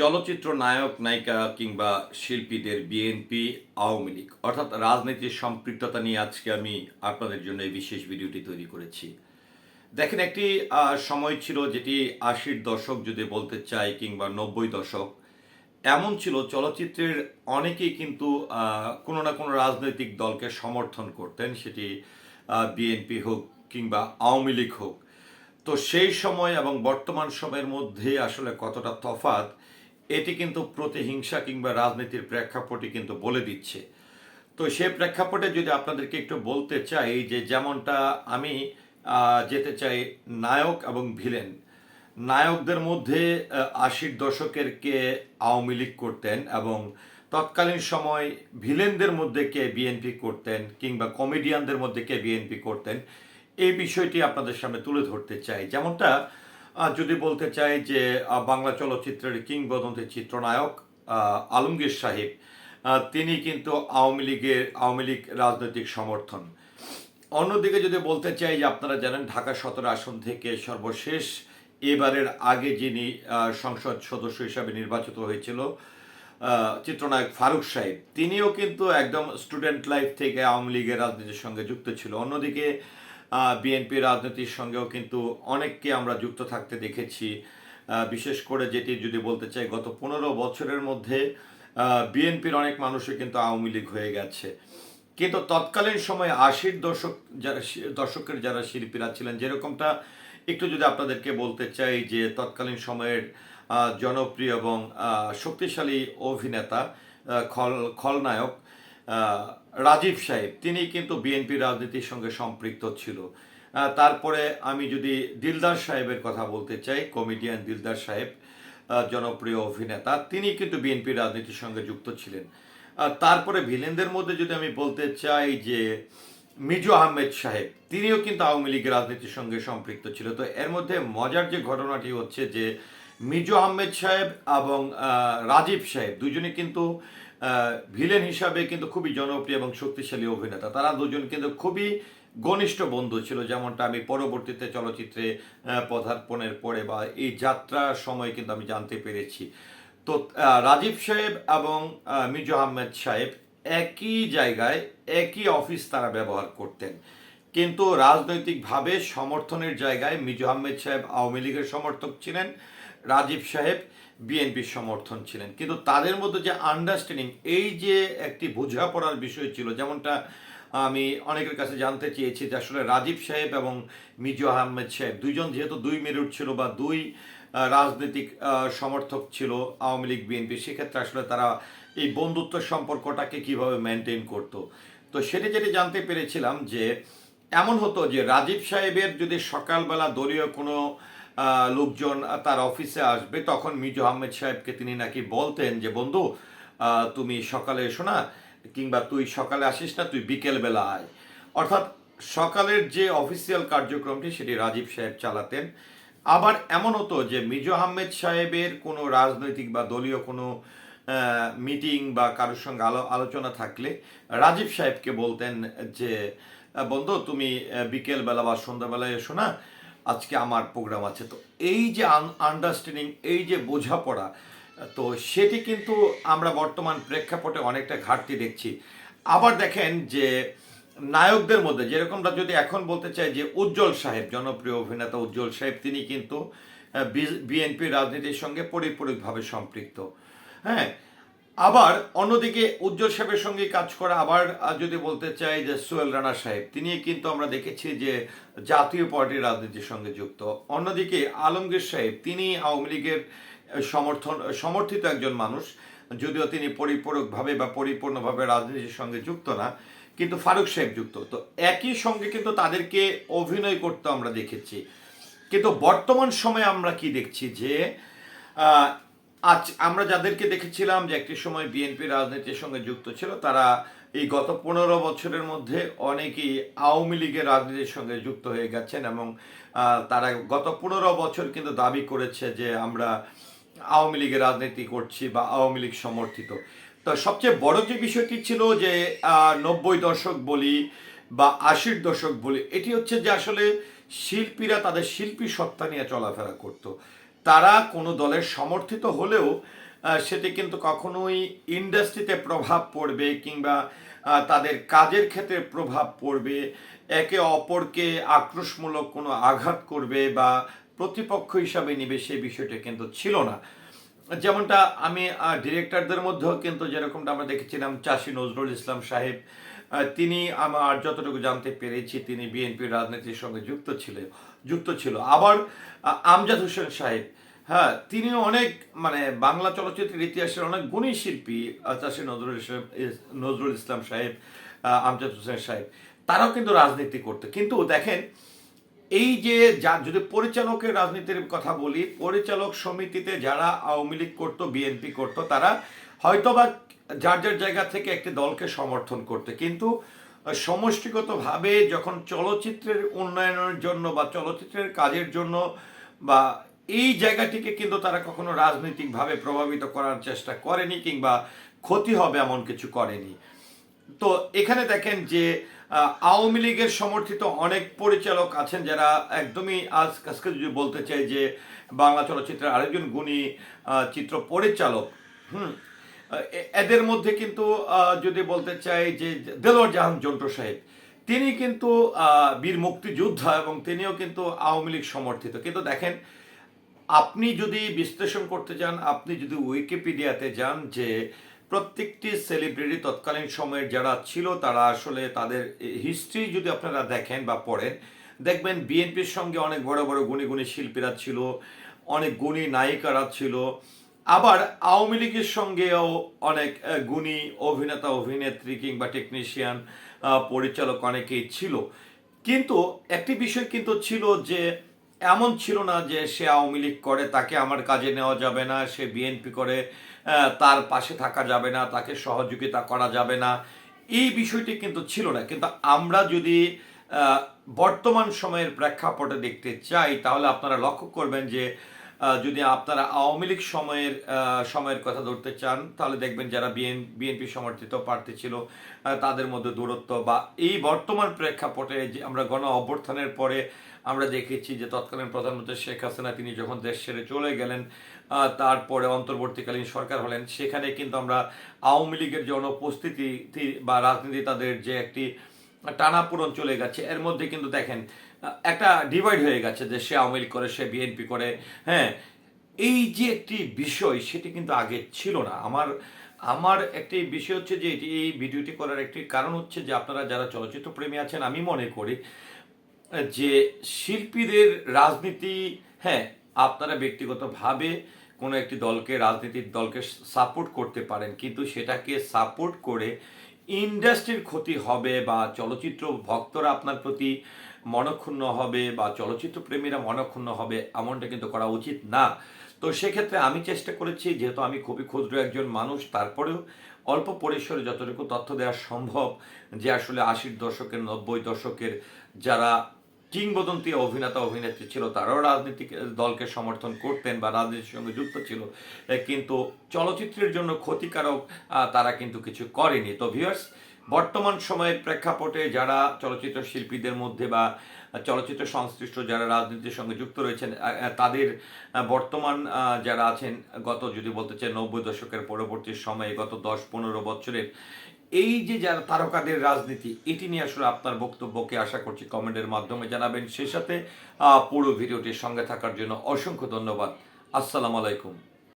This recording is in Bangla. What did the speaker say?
চলচ্চিত্র নায়ক, নায়িকা কিংবা শিল্পীদের বিএনপি, আওয়ামী লীগ, অর্থাৎ রাজনীতির সম্পৃক্ততা নিয়ে আজকে আমি আপনাদের জন্য এই বিশেষ ভিডিওটি তৈরি করেছি। দেখেন, একটি সময় ছিল যেটি আশির দশক যদি বলতে চাই কিংবা নব্বই দশক, এমন ছিল চলচ্চিত্রের অনেকেই কিন্তু কোনো না কোনো রাজনৈতিক দলকে সমর্থন করতেন, সেটি বিএনপি হোক কিংবা আওয়ামী লীগ হোক। তো সেই সময় এবং বর্তমান সময়ের মধ্যে আসলে কতটা তফাৎ এটি কিন্তু প্রতিহিংসা কিংবা রাজনীতির প্রেক্ষাপটে কিন্তু বলে দিচ্ছে। তো সেই প্রেক্ষাপটে যদি আপনাদেরকে একটু বলতে চাই যে যেমনটা আমি যেতে চাই নায়ক এবং ভিলেন। নায়কদের মধ্যে আশির দশকের কে আওয়ামী লীগ করতেন এবং তৎকালীন সময় ভিলেনদের মধ্যে কে বিএনপি করতেন কিংবা কমেডিয়ানদের মধ্যে কে বিএনপি করতেন, এই বিষয়টি আপনাদের সামনে তুলে ধরতে চাই। যেমনটা যদি বলতে চাই যে বাংলা চলচ্চিত্রের কিংবদন্তি চিত্রনায়ক আলমগীর সাহেব তিনি কিন্তু আওয়ামী লীগের, আওয়ামী লীগ রাজনৈতিক সমর্থন। অন্যদিকে যদি বলতে চাই যে, আপনারা জানেন ঢাকা সতেরো আসন থেকে সর্বশেষ এবারের আগে যিনি সংসদ সদস্য হিসাবে নির্বাচিত হয়েছিল চিত্রনায়ক ফারুক সাহেব, তিনিও কিন্তু একদম স্টুডেন্ট লাইফ থেকে আওয়ামী লীগের রাজনীতির সঙ্গে যুক্ত ছিল। অন্যদিকে বিএনপি রাজনীতির সঙ্গেও কিন্তু অনেককে আমরা যুক্ত থাকতে দেখেছি। বিশেষ করে যেটি যদি বলতে চাই, গত পনেরো বছরের মধ্যে বিএনপির অনেক মানুষই কিন্তু আওয়ামী লীগ হয়ে গেছে। কিন্তু তৎকালীন সময়ে আশির দশক যারা দশকের যারা শিল্পীরা ছিলেন, যেরকমটা একটু যদি আপনাদেরকে বলতে চাই যে তৎকালীন সময়ের জনপ্রিয় এবং শক্তিশালী অভিনেতা খল, খলনায়ক রাজীব সাহেব, তিনি কিন্তু বিএনপি রাজনীতির সঙ্গে সম্পৃক্ত ছিল। তারপরে আমি যদি দিলদার সাহেবের কথা বলতে চাই কমেডিয়ান দিলদার সাহেব জনপ্রিয় অভিনেতা, তিনি কিন্তু বিএনপি রাজনীতির সঙ্গে যুক্ত ছিলেন। তারপরে ভিলেনদের মধ্যে যদি আমি বলতে চাই যে মিজু আহমেদ সাহেব, তিনিও কিন্তু আওয়ামী লীগের রাজনীতির সঙ্গে সম্পৃক্ত ছিল। তো এর মধ্যে মজার যে ঘটনাটি হচ্ছে যে মিজু আহমেদ সাহেব এবং রাজীব সাহেব দুজনে কিন্তু ভিলেন হিসাবে কিন্তু খুবই জনপ্রিয় এবং শক্তিশালী অভিনেতা। তারা দুজন কিন্তু খুবই ঘনিষ্ঠ বন্ধু ছিল, যেমনটা আমি পরবর্তীতে চলচ্চিত্রে পদার্পণের পরে বা এই যাত্রার সময় কিন্তু আমি জানতে পেরেছি। তো রাজীব সাহেব এবং মিজু আহমেদ সাহেব একই জায়গায় একই অফিস তারা ব্যবহার করতেন। কিন্তু রাজনৈতিকভাবে সমর্থনের জায়গায় মিজু আহমেদ সাহেব আওয়ামী লীগের সমর্থক ছিলেন, রাজীব সাহেব বিএনপির সমর্থন ছিলেন। কিন্তু তাদের মধ্যে যে আন্ডারস্ট্যান্ডিং এই যে একটি বোঝাপড়ার বিষয় ছিল, যেমনটা আমি অনেকের কাছে জানতে চেয়েছি যে আসলে রাজীব সাহেব এবং মিজু আহমেদ সাহেব দুইজন যেহেতু দুই মেরুট ছিল বা দুই রাজনৈতিক সমর্থক ছিল আওয়ামী লীগ বিএনপি সেক্ষেত্রে আসলে তারা এই বন্ধুত্ব সম্পর্কটাকে কীভাবে মেনটেন করত। তো সেটা যেটা জানতে পেরেছিলাম যে, এমন হতো যে রাজীব সাহেবের যদি সকালবেলা দলীয় কোনো লোকজন তার অফিসে আসবে, তখন মিজু আহমেদ সাহেবকে তিনি নাকি বলতেন যে, বন্ধু তুমি সকালে এসো না, কিংবা তুই সকালে আসিস না, তুই বিকেলবেলা আয়। অর্থাৎ সকালের যে অফিসিয়াল কার্যক্রমটি, সেটি রাজীব সাহেব চালাতেন। আবার এমন হতো যে মিজু আহমেদ সাহেবের কোনো রাজনৈতিক বা দলীয় কোনো মিটিং বা কারোর সঙ্গে আলো, আলোচনা থাকলে রাজীব সাহেবকে বলতেন যে, বন্ধু, তুমি বিকেলবেলা বা সন্ধ্যাবেলায় এসো না আজকে আমার প্রোগ্রাম আছে। তো এই যে আন্ডারস্ট্যান্ডিং এই যে বোঝাপড়া, তো সেটি কিন্তু আমরা বর্তমান প্রেক্ষাপটে অনেকটা ঘাটতি দেখছি। আবার দেখেন যে নায়কদের মধ্যে, যেরকমটা যদি এখন বলতে চাই যে উজ্জ্বল সাহেব, জনপ্রিয় অভিনেতা উজ্জ্বল সাহেব, তিনি কিন্তু বিএনপি রাজনীতির সঙ্গে পরিপূরকভাবে সম্পৃক্ত। হ্যাঁ আবার অন্যদিকে উজ্জ্বল সাহেবের সঙ্গে কাজ করা আবার যদি বলতে চাই যে সোহেল রানা সাহেব তিনি কিন্তু আমরা দেখেছি যে জাতীয় পার্টির রাজনীতির সঙ্গে যুক্ত। অন্যদিকে আলমগীর সাহেব, তিনি আওয়ামী লীগের সমর্থন সমর্থিত একজন মানুষ, যদিও তিনি পরিপূরকভাবে বা পরিপূর্ণভাবে রাজনীতির সঙ্গে যুক্ত না, কিন্তু ফারুক সাহেব যুক্ত। তো একই সঙ্গে কিন্তু তাদেরকে অভিনয় করতে আমরা দেখেছি। কিন্তু বর্তমান সময়ে আমরা কি দেখছি যে আজ আমরা যাদেরকে দেখেছিলাম যে একটি সময় বিএনপি রাজনীতির সঙ্গে যুক্ত ছিল, তারা এই গত পনেরো বছরের মধ্যে অনেকেই আওয়ামী লীগের রাজনীতির সঙ্গে যুক্ত হয়ে গেছেন এবং তারা গত পনেরো বছর কিন্তু দাবি করেছে যে আমরা আওয়ামী লীগের রাজনীতি করছি বা আওয়ামী লীগ সমর্থিত। তো সবচেয়ে বড় যে বিষয়টি ছিল যে নব্বই দশক বলি বা আশির দশক বলি, এটি হচ্ছে যে আসলে শিল্পীরা তাদের শিল্পী সত্তা নিয়ে চলাফেরা করত। তারা কোনো দলের সমর্থিত হলেও সেটি কিন্তু কখনোই ইন্ডাস্ট্রিতে প্রভাব পড়বে কিংবা তাদের কাজের ক্ষেত্রে প্রভাব পড়বে। একে অপরকে আক্রোশমূলক কোনো আঘাত করবে বা প্রতিপক্ষ হিসাবে নিবে সেই বিষয়টা কিন্তু ছিল না। যেমনটা আমি ডিরেক্টরদের মধ্যেও কিন্তু যেরকমটা আমরা দেখেছিলাম, চাষি নজরুল ইসলাম সাহেব তিনি আমার যতটুকু জানতে পেরেছি, তিনি বিএনপির রাজনীতির সঙ্গে যুক্ত ছিলেন, যুক্ত ছিল। আবার আমজাদ হোসেন সাহেব হ্যাঁ তিনি অনেক মানে বাংলা চলচ্চিত্রের ইতিহাসের অনেক গুণী শিল্পী চাষি নজরুল ইসলাম নজরুল ইসলাম সাহেব আমজাদ হোসেন সাহেব, তারাও কিন্তু রাজনীতি করতো। কিন্তু দেখেন, এই যে যা, যদি পরিচালকের রাজনীতির কথা বলি, পরিচালক সমিতিতে যারা আওয়ামী লীগ করতো, বিএনপি করতো, তারা হয়তোবা যার যার জায়গা থেকে একটি দলকে সমর্থন করতে। কিন্তু সমষ্টিগতভাবে যখন চলচ্চিত্রের উন্নয়নের জন্য বা চলচ্চিত্রের কাজের জন্য বা এই জায়গাটিকে কিন্তু তারা কখনো রাজনৈতিকভাবে প্রভাবিত করার চেষ্টা করেনি কিংবা ক্ষতি হবে এমন কিছু করেনি। তো এখানে দেখেন যে আওয়ামী লীগের সমর্থিত অনেক পরিচালক আছেন যারা একদমই আজ আজকে যদি বলতে চাই যে, বাংলা চলচ্চিত্রের আরেকজন গুণী চিত্র পরিচালক। হুম এদের মধ্যে কিন্তু যদি বলতে চাই যে দেলোয়ার জাহান জন্টু সাহেব, তিনি কিন্তু বীর মুক্তিযোদ্ধা এবং তিনিও কিন্তু আওয়ামী লীগ সমর্থিত। কিন্তু দেখেন, আপনি যদি বিশ্লেষণ করতে যান আপনি যদি উইকিপিডিয়াতে যান যে প্রত্যেকটি সেলিব্রিটি তৎকালীন সময়ের যারা ছিল, তারা আসলে তাদের হিস্ট্রি যদি আপনারা দেখেন বা পড়েন, দেখবেন বিএনপির সঙ্গে অনেক বড় বড় গুণী গুণী শিল্পীরা ছিল, অনেক গুণী নায়িকারা ছিল আবার আওয়ামী লীগের সঙ্গেও অনেক গুণী অভিনেতা, অভিনেত্রী কিংবা টেকনিশিয়ান পরিচালক অনেকেই ছিল। কিন্তু একটি বিষয় কিন্তু ছিল যে, এমন ছিল না যে সে আওয়ামী লীগ করে, তাকে আমার কাজে নেওয়া যাবে না, সে বিএনপি করে তার পাশে থাকা যাবে না, তাকে সহযোগিতা করা যাবে না। এই বিষয়টি কিন্তু ছিল না। কিন্তু আমরা যদি বর্তমান সময়ের প্রেক্ষাপটে দেখতে চাই, তাহলে আপনারা লক্ষ্য করবেন যে যদি আপনারা আওয়ামী লীগ সময়ের সময়ের কথা ধরতে চান, তাহলে দেখবেন যারা বিএন, বিএনপি সমর্থিত প্রার্থী ছিল তাদের মধ্যে দূরত্ব বা এই বর্তমান প্রেক্ষাপটে যে আমরা গণ অভ্যর্থনের পরে আমরা দেখেছি যে তৎকালীন প্রধানমন্ত্রী শেখ হাসিনা, তিনি যখন দেশ ছেড়ে চলে গেলেন তারপরে অন্তর্বর্তীকালীন সরকার হলেন, সেখানে কিন্তু আমরা আওয়ামী লীগের যে অনুপস্থিতি বা রাজনীতি, তাদের যে একটি টানাপূরণ চলে গেছে। এর মধ্যে কিন্তু দেখেন একটা ডিভাইড হয়ে গেছে যে সে আওয়ামী লীগ করে, সে বিএনপি করে হ্যাঁ। এই যে একটি বিষয়, সেটি কিন্তু আগে ছিল না। আমার আমার একটি বিষয় হচ্ছে যে এটি- এই ভিডিওটি করার একটি কারণ হচ্ছে যে আপনারা যারা চলচ্চিত্র প্রেমী আছেন, আমি মনে করি যে শিল্পীদের রাজনীতি হ্যাঁ আপনারা ব্যক্তিগতভাবে কোনো একটি দলকে, রাজনীতির দলকে সাপোর্ট করতে পারেন, কিন্তু সেটাকে সাপোর্ট করে ইন্ডাস্ট্রির ক্ষতি হবে বা চলচ্চিত্র ভক্তরা আপনার প্রতি মনক্ষুণ্ণ হবে বা চলচ্চিত্র প্রেমীরা মনক্ষুণ্ণ হবে, এমনটা কিন্তু করা উচিত না। তো সেক্ষেত্রে আমি চেষ্টা করেছি, যেহেতু আমি খুবই ক্ষুদ্র একজন মানুষ, তারপরেও অল্প পরিসরে যতটুকু তথ্য দেওয়া সম্ভব, যে আসলে আশির দশকের, নব্বই দশকের যারা কিংবদন্তি অভিনেতা, অভিনেত্রী ছিল, তারাও রাজনৈতিক দলকে সমর্থন করতেন বা রাজনীতির সঙ্গে যুক্ত ছিল। কিন্তু চলচ্চিত্রের জন্য ক্ষতিকারক তারা কিন্তু কিছু করেনি। তো ভিউয়ার্স বর্তমান সময়ের প্রেক্ষাপটে যারা চলচ্চিত্র শিল্পীদের মধ্যে বা চলচ্চিত্র সংশ্লিষ্ট যারা রাজনীতির সঙ্গে যুক্ত রয়েছেন তাদের বর্তমান যারা আছেন, গত যদি বলতে চাই নব্বই দশকের পরবর্তী সময়ে গত দশ পনেরো বছরের এই যে যারা তারকাদের রাজনীতি, এটি নিয়ে আসলে আপনার বক্তব্যকে আশা করছি কমেন্টের মাধ্যমে জানাবেন। সেই সাথে পুরো ভিডিওটির সঙ্গে থাকার জন্য অসংখ্য ধন্যবাদ। আসসালামু আলাইকুম।